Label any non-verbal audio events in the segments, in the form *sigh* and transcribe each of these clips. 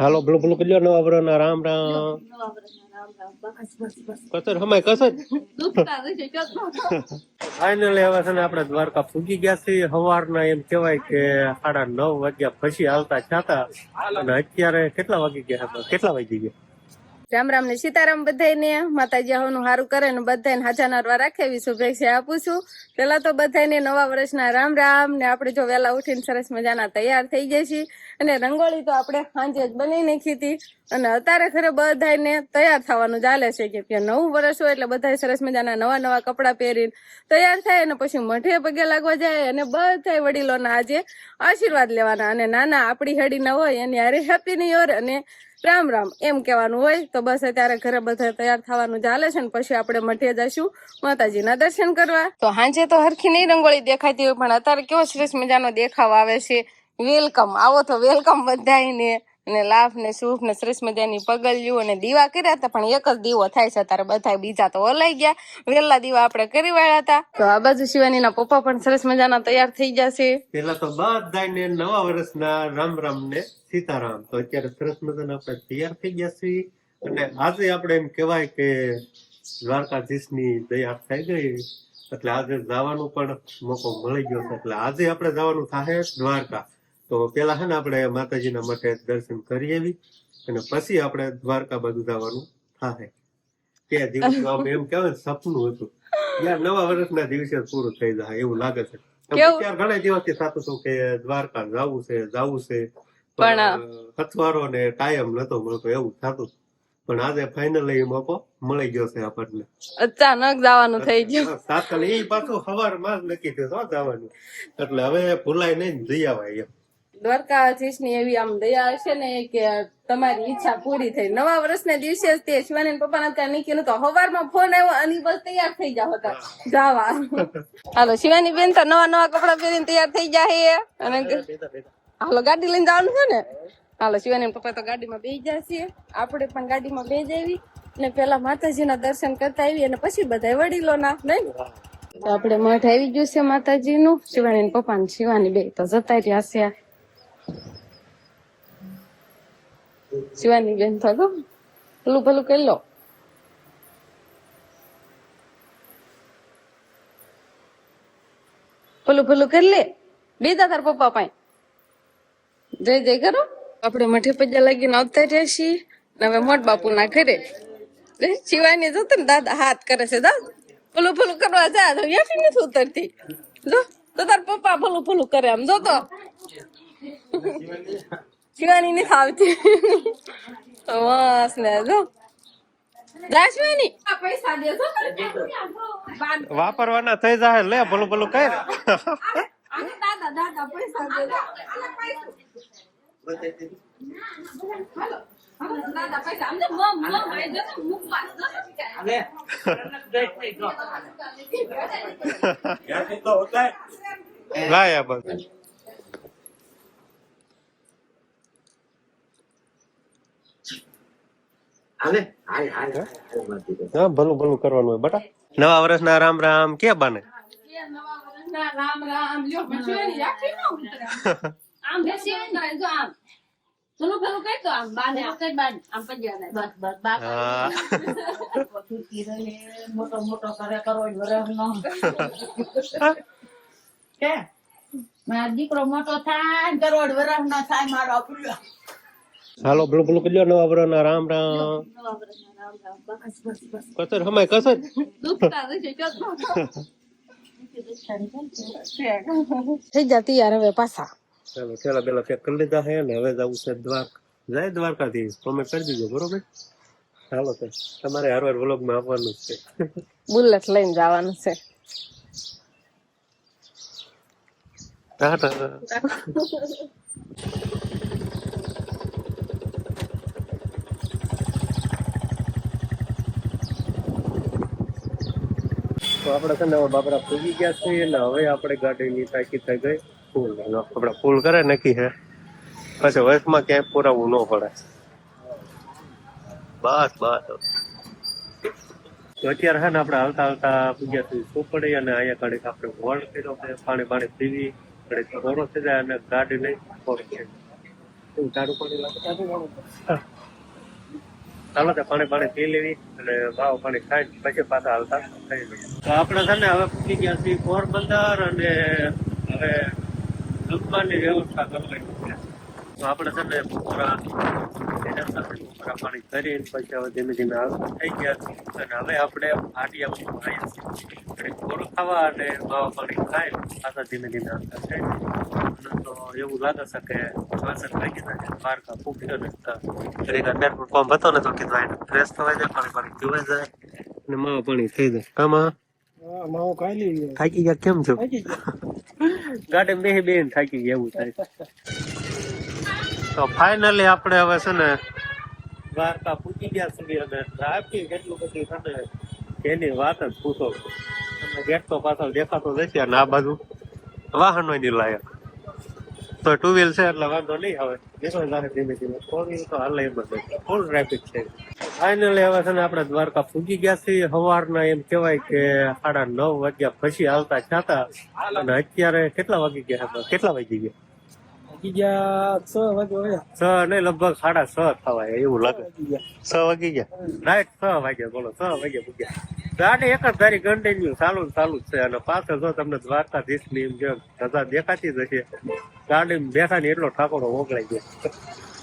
હાલો પેલું પેલું કજો નવા વર્ષના રામ રામ. કસર હમાય કસર. ફાઇનલી હવે છે ને આપણે દ્વારકા ફૂગી ગયા છીએ. સવારના એમ કહેવાય કે સાડા નવ વાગ્યા પછી હાલતા છાતા અને અત્યારે કેટલા વાગી ગયા હતા? કેટલા વાગી ગયા? રામ રામ ને સીતારામ બધાને માતાજી હોનું સારું કરે ને બધાને હાજા નરવા રાખે એવી શુભેચ્છા આપું છું. પેલા તો બધાને નવા વર્ષના રામ રામ ને આપણે જો વહેલા ઉઠીને સરસ મજાના તૈયાર થઈ જાય છીએ. અને રંગોળી તો આપણે સાંજે જ બનાવી નાખી હતી. અને અત્યારે ખરે બધાને તૈયાર થવાનું ચાલે છે કે નવું વર્ષ હોય એટલે બધા સરસ મજાના નવા નવા કપડાં પહેરીને તૈયાર થાય અને પછી મઠે પગે લાગવા જાય અને બધા વડીલોના આજે આશીર્વાદ લેવાના. અને નાના આપણી હેડી ન હોય એની અરે હેપી ન્યુ યર અને રામ રામ. એમ કહેવાનું હોય તો બસ અત્યારે ઘરે બધા તૈયાર થવાનું ચાલે છે ને પછી આપણે મઠે જશું માતાજીના દર્શન કરવા. તો હાંજે તો હરખી નહીં રંગોળી દેખાતી હોય, પણ અત્યારે કેવો સરસ મજાનો દેખાવ આવે છે. વેલકમ આવો તો વેલકમ બધાને અને લાભ ને શુભ ને સરસ મજાની પગલ્યું અને દીવા કર્યા હતા, પણ એક જ દીવો થાય છે, ત્યારે બધા બીજા તો ઓલાઈ ગયા. વેલા દીવા આપણે કરી વાળ્યા હતા. તો આ બાજુ શિવાનીના પપ્પા પણ સરસ મજાના તૈયાર થઈ જશે પેલા તો બધાને નવા વર્ષના રામ રામ ને સીતારામ. તો અત્યારે સરસ મજાના આપણે તૈયાર થઈ ગયા છીએ. અને આજે આપણે એમ કહેવાય કે દ્વારકાધીશની દયા થઈ ગઈ. એટલે આજે જવાનું પણ મોકો મળી ગયો છે. એટલે આજે આપણે જવાનું થાય દ્વારકા. તો પેલા હે ને આપણે માતાજીના મઠે દર્શન કરી આવી અને પછી આપણે દ્વારકા બાજુ જવાનું થાય તે દિવસ આમ એમ કહેવાય સપનું હતું. યાર નવા વર્ષના દિવસે પૂરું થઈ જાય એવું લાગે છે. અત્યારે ઘણા દિવસથી થતું હતું કે દ્વારકા જવું છે જવું છે. પણ- હથવારો ને ટાઈમ નતો મળતો એવું થતું. પણ આજે ફાઇનલી મોકો મળી ગયો છે આપણને. અચાનક જવાનું થઈ ગયું. તાત્કાલિક એ પાછું સવારમાં જ નક્કી થયું હો જવાનું. એટલે હવે ભૂલાય નહીં જઈ આવાય એમ. દ્વારકાધીશની એવી આમ દયા હશે ને કે તમારી ઈચ્છા પૂરી થઈ. નવા વર્ષના દિવસે જ તે શિવાની પપ્પા ત્યાં નીકળ્યું તો સવારમાં ફોન આવ્યો અને બસ તૈયાર થઈ જાવ હતા. જાવા. હાલો શિવાની બેન તો નવા નવા કપડા પહેરીને તૈયાર થઈ જાય અને હાલો ગાડી લઈને જવાનું છે ને? હાલો શિવાની પપ્પા તો ગાડીમાં બેસી જશે આપણે પણ ગાડીમાં બેસી જાવી ને પેલા માતાજીના દર્શન કરતા આવી અને પછી બધા વડીલોના નહીં? તો આપણે મઠ આવી ગયું છે માતાજીનું. શિવાની પપ્પા ને શિવાની બે તો જતા રહ્યા છે. શિવાની બેન તો જો ભલું ભલું કરી લો ભલું ભલું કરી લે બીજા તાર પપ્પા પાસે જય જય કરો આપણે મઠે પજા લાગીને આવતા રહ્યા છીએ ને હવે મોટ બાપુ ના ઘરે લે, શિવાની જોતો ને દાદા હાથ કરે છે દા ભલું ભલું કરવા જા તો ત્યાંથી નથી ઉતરતી જો તો તાર પપ્પા ભલું ભલું કરે આમ જો તો શિવાની આવતી બસ ને જો જા પૈસા દે છો વાપરવાના થઈ જાય લે ભલું ભલું કઈ આને દાદા દાદા પૈસા દે હાલો હાલો દાદા પૈસા તો મમ મમ આઈ જો મુખ પાસ લાય હાલ હાલ હા? ભલું ભલું કરવાનું હોય બટા. નવા વર્ષના રામ રામ કે બાને? રામ રામ લ્યો શિવાની રાખી ન ઉતરે આમ બેસી જો આમ ચલો પેલું કઈ તો આમ બાને આમ કઈ આમ પજ્યા બસ બસ બસ મોટો મોટો કરે કરોડ વરસનો કે મારો દીકરો મોટો થાય ને કરોડ વરસનો થાય મારો હાલો ભલું ભલું કરજો નવા વર્ષના રામ રામ. કસર હમાય કસર. થઈ જતી યાર હવે પાછા. ચાલો પેલા પેલા પેક કરી લીધા હે ને હવે જવું છે દ્વારકા. જાય દ્વારકાથી તમે કરી દીધો બરોબર? ચાલો તો તમારે હર વાર વ્લોગમાં આવવાનું છે. બુલેટ લઈને જવાનું છે. ટાટા. *laughs* તો આપણે છે ને, બાબરા પૂગી ગયા છીએ એટલે હવે આપણે ગાડીની તાકી થઈ ગઈ. ફૂલ આપણે ફૂલ કરે, નક્કી છે. પછી વર્ષમાં ક્યાંય પુરાવું ન પડે. બસ બસ. અત્યારે છે ને, આપણે હાલતા હાલતા પૂગ્યા સુધી શું પડી અને અહીંયા ઘડીક આપણે વોલ્ટ કર્યો પાણી પાણી પીવી થોડો થઈ જાય અને ગાડી લઈ થોડો એવું તારું પાણી લાગે. ચાલો તો પાણી પાણી પી લેવી અને ભાવ પાણી ખાઈ પછી પાછા હાલતા થઈ તો આપણે છે ને હવે પૂછી ગયા છીએ પોરબંદર અને હવે જમવાની વ્યવસ્થા કરવાની તો આપણે છે ને બપોરા સાથે પાણી કરીને પછી હવે ધીમે ધીમે થઈ ગયા. અને હવે આપણે આટિયા આવ્યા છીએ. કોરું ખાવા અને માવા પાણી ખાઈ પાછા ધીમે ધીમે આવતા છે તો એવું લાગે છે કે વાસણ લાગી જાય બારકા ફૂકી ઘડીક પેટ્રોલ ફોર્મ હતો ને તો કીધું એને ફ્રેશ થવાય જાય પાણી પાણી પીવાય જાય. અને માવા પાણી થઈ જાય. આમાં? માવો ખાઈ લઈએ. થાકી ગયા કેમ છો. *laughs* ગાડી બેહી બેન થાકી ગયા એવું થાય. તો ફાઇનલી આપણે હવે છે ને દ્વારકા પૂજી ગયા સુધી અને ટ્રાફિક એટલું બધું છે એની વાત જ પૂછો. અને ગેટ તો પાછળ દેખાતો જશે અને આ બાજુ વાહનો ની લાયક. તો ટુ વ્હીલ છે એટલે વાંધો નહીં આવે. ધીમે ધીમે. હાલે એમ જ ફૂલ ટ્રાફિક છે. ફાઇનલી હવે છે ને આપણે દ્વારકા પૂજી ગયા છીએ. સવારના એમ કહેવાય કે સાડા નવ વાગ્યા પછી આવતા છાતા અત્યારે કેટલા વાગી ગયા કેટલા વાગી ગયા? ગયા છ વાગે છ નહીં લગભગ સાડા છ થવાય એવું લાગે. છ વાગી ગયા. રાઈટ છ વાગ્યા બોલો છ વાગ્યા પૂગ્યા. ગાડી એક જ ધારી કન્ટિન્યુ ચાલુ ચાલુ જ છે. અને પાછળ જો તમને દ્વારકાધીશની જે ધજા દેખાતી જ હશે ગાડી બેઠા ને એટલો ઠાકોરો ઓગળાઈ ગયો.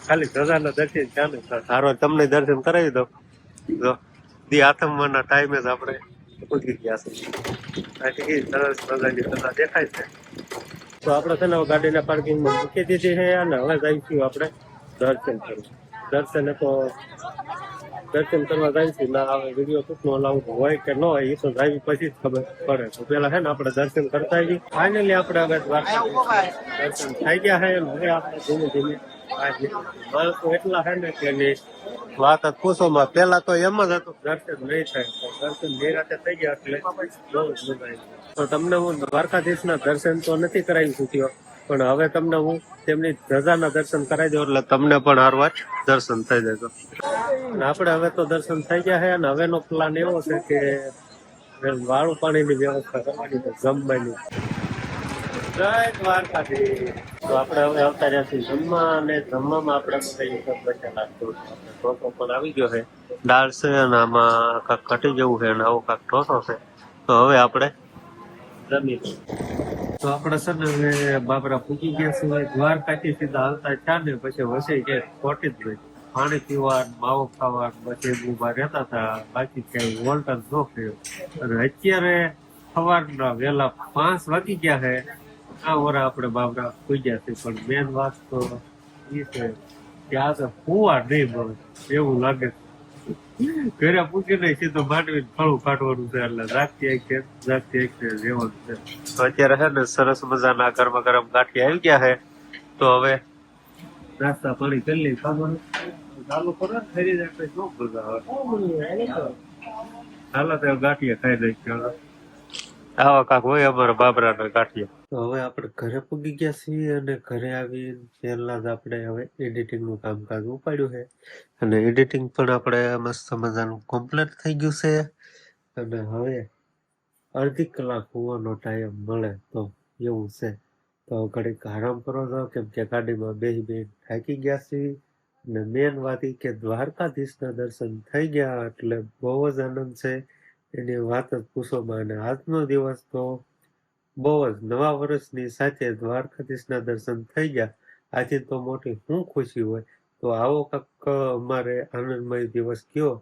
ખાલી ધજા ના દર્શન ચાલે સારો તમને દર્શન કરાવી દો જો દી આથમવાના ટાઈમે જ આપણે પૂજી ગયા છે. સરસ મજાની ધજા દેખાય છે. તો આપણે છે ને ગાડીના પાર્કિંગમાં મૂકી દીધી છે અને હવે જઈશું આપણે દર્શન કરવા. દર્શન તો દર્શન કરવા જઈશું. ના આવે વીડિયો ટૂંકનો લાવું હોય કે ન હોય, એ તો જાય પછી જ ખબર પડે. તો પેલા છે ને આપણે દર્શન કરતા આવીએ. ફાઇનલી આપણે હવે દર્શન થઈ ગયા છે હવે આપણે ધીમે ધીમે. એટલા હે ને કે વાત પૂછો, માં પેલા તો એમ જ હતું દર્શન નહીં થાય દર્શન નિરાતે થઈ ગયા એટલે બહુ તો તમને હું દ્વારકાધીશના દર્શન તો નથી કરાવી શક્યો, પણ હવે તમને હું તેમની ધજાના દર્શન કરાવી દઉં એટલે તમને પણ હરવાર દર્શન થઈ જશે આપણે હવે તો દર્શન થઈ ગયા છે અને હવેનો પ્લાન એવો છે કે વાળું પાણીની વ્યવસ્થા કરવાની જમવાની. જય જમવામાં આપણે બધા ઢોસો પણ આવી ગયો છે. દાળ છે અને આમાં કાંક કટી જેવું છે અને આવો કાંક ઢોસો છે. તો હવે આપણે જમી લઈએ. તો આપણે બાબરા પૂકી ગયા સિવાય દ્વારકાથી સીધા હાલતા ચા ને પછી વસી કે ખોટી જ રહી પાણી પીવા માવો ખાવા પછી ઊભા રહેતા હતા. બાકી કઈ વોલ્ટર ન થયો. અને અત્યારે સવારના વહેલા પાંચ વાગી ગયા છે. આ વરા આપણે બાબરા પૂજ્યા છે પણ મેન વાત તો એ છે કે આ તો કુવા નહીં મળે એવું લાગે ઘરે પૂછી પૂછીને સીધો માંડવી ફળું કાઢવાનું છે એટલે જાગતી એક છે જાગતી એક છે રહેવાનું છે. તો અત્યારે છે ને સરસ મજાના ગરમા ગરમ ગાંઠિયા આવી ગયા છે તો હવે નાસ્તા પાણી કરી લઈ ખાવાનું. ચાલુ કરો ને ફરી જાય પછી શું બધા હવે હાલો તો ગાંઠિયા ખાઈ ચાલો. આવા કાક હોય અમારા બાબરાના ગાંઠિયા. તો હવે આપણે ઘરે પૂગી ગયા છીએ અને ઘરે આવી પહેલા જ આપણે હવે એડિટિંગનું કામકાજ ઉપાડ્યું છે. અને એડિટિંગ પણ આપણે મસ્ત મજાનું કમ્પ્લીટ થઈ ગયું છે. અને હવે અડધી કલાક હોવાનો ટાઈમ મળે તો એવું છે. તો ઘડીક આરામ કરો છો, કેમ કે ગાડીમાં બે બે થાકી ગયા છીએ. અને મેન વાત એ કે દ્વારકાધીશના દર્શન થઈ ગયા એટલે બહુ જ આનંદ છે. એની વાત જ પૂછોમાં અને આજનો દિવસ તો બહુ જ નવા વર્ષની સાથે દ્વારકાધીશના દર્શન થઈ ગયા. આજે તો મોટી શું ખુશી હોય. તો આવો કાંક અમારે આનંદમય દિવસ કયો?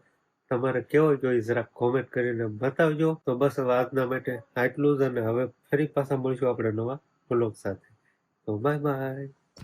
તમારે કેવો જોઈએ? જરાક કોમેન્ટ કરીને બતાવજો. તો બસ આજના માટે આટલું જ અને હવે ફરી પાછા મળીશું આપણે નવા બ્લોગ સાથે. તો બાય બાય